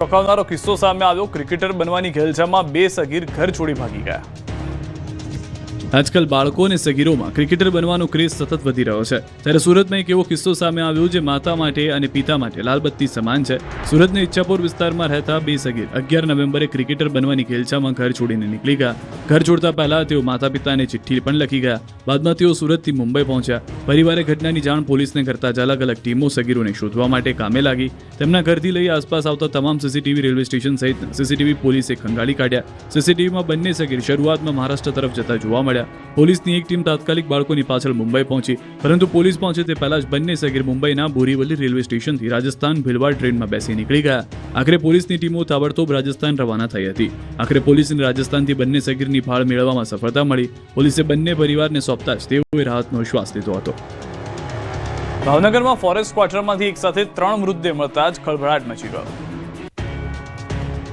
ચોંકાવનારો કિસ્સો સામે આવ્યો. ક્રિકેટર બનવાની ઘેલછામાં બે સગીર ઘર છોડી ભાગી ગયા. આજકાલ બાળકો અને સગીરોમાં ક્રિકેટર બનવાનો ક્રેઝ સતત વધી રહ્યો છે. ત્યારે સુરતમાં એક એવો કિસ્સો સામે આવ્યો જે માતા માટે અને પિતા માટે લાલબત્તી સમાન છે. સુરતના ઈચ્છાપુર વિસ્તારમાં રહેતા બે સગીર અગિયાર નવેમ્બરે ક્રિકેટર બનવાની ઘેલછામાં ઘર છોડીને નીકળી ગયા. ઘર છોડતા પહેલા તેઓ માતા પિતાને ચિઠ્ઠી પણ લખી ગયા. બાદમાં તેઓ સુરતથી મુંબઈ પહોંચ્યા. પરિવારે ઘટનાની જાણ પોલીસને કરતા જ અલગ અલગ ટીમો સગીરોને શોધવા માટે કામે લાગી. તેમના ઘરથી લઈ આસપાસ આવતા તમામ સીસીટીવી રેલવે સ્ટેશન સહિત સીસીટીવી પોલીસે ખંગાળી કાઢ્યા. સીસીટીવીમાં બંને સગીર શરૂઆતમાં મહારાષ્ટ્ર તરફ જતા જોવા મળ્યા. પોલીસની એક ટીમ તાત્કાલિક બાળકોની પાછળ મુંબઈ પહોંચી. પરંતુ પોલીસ પહોંચે તે પહેલા જ બંને સગીર મુંબઈના બોરીવલી રેલવે સ્ટેશનથી રાજસ્થાન ભિલવાડ ટ્રેનમાં બેસી નીકળી ગયા. આખરે પોલીસની ટીમો તાબડતોબ રાજસ્થાન રવાના થઈ હતી. આખરે પોલીસને રાજસ્થાનથી બંને સગીરની ભાળ મેળવવામાં સફળતા મળી. પોલીસે બંને પરિવારને સોંપતા જ તેઓએ રાહતનો શ્વાસ લીધો હતો. ભાવનગરમાં ફોરેસ્ટ ક્વાર્ટરમાંથી એક સાથે ત્રણ મૃતદેહ મળતા જ ખળભળાટ મચી ગયો.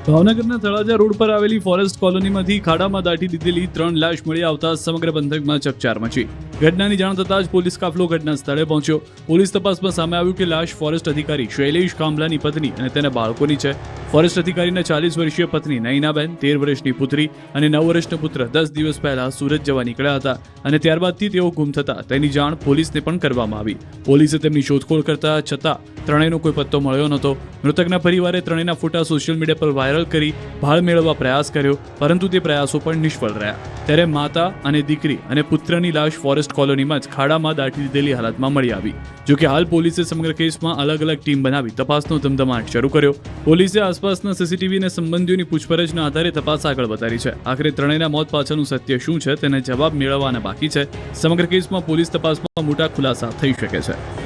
ભાવનગરના તળાજા રોડ પર આવેલી ફોરેસ્ટ કોલોનીમાંથી ખાડામાં દાટી દીધેલી ત્રણ લાશ મળી આવતા સમગ્ર પંથકમાં ચકચાર મચી. ઘટનાની જાણ થતાં જ પોલીસ કાફલો ઘટના સ્થળે પહોંચ્યો. પોલીસ તપાસમાં સામે આવ્યું કે લાશ ફોરેસ્ટ અધિકારી શૈલેષ કામલાની પત્ની અને તેના બાળકોની છે. ફોરેસ્ટ અધિકારીના ચાલીસ વર્ષીય પત્ની નૈનાબેન, તેર વર્ષની પુત્રી અને નવ વર્ષનો પુત્ર દસ દિવસ પહેલા સુરત જવા નીકળ્યા હતા અને ત્યારબાદથી તેઓ ગુમ થતા. તેની જાણ પોલીસને પણ કરવામાં આવી. પોલીસે તેમની શોધખોળ કરતા છતાં ત્રણેયનો કોઈ પત્તો મળ્યો નહોતો. મૃતકના પરિવારે ત્રણેયના ફોટા સોશિયલ મીડિયા પર વાયરલ કરી ભાળ મેળવવા પ્રયાસ કર્યો, પરંતુ તે પ્રયાસો પણ નિષ્ફળ રહ્યા. ત્યારે માતા અને દીકરી અને પુત્રની લાશ ફોરેસ્ટ કોલોનીમાં જ ખાડામાં દાટી દીધેલી હાલતમાં મળી આવી. જોકે હાલ પોલીસે સમગ્ર કેસમાં અલગ અલગ ટીમ બનાવી તપાસનો ધમધમાટ શરૂ કર્યો. પોલીસે આસપાસના સીસીટીવી અને સંબંધીઓની પૂછપરછના આધારે તપાસ આગળ વધારી છે. આખરે ત્રણેયના મોત પાછળનું સત્ય શું છે? તેને જવાબ મેળવવાના બાકી છે. સમગ્ર કેસમાં પોલીસ તપાસમાં મોટા ખુલાસા થઈ શકે છે.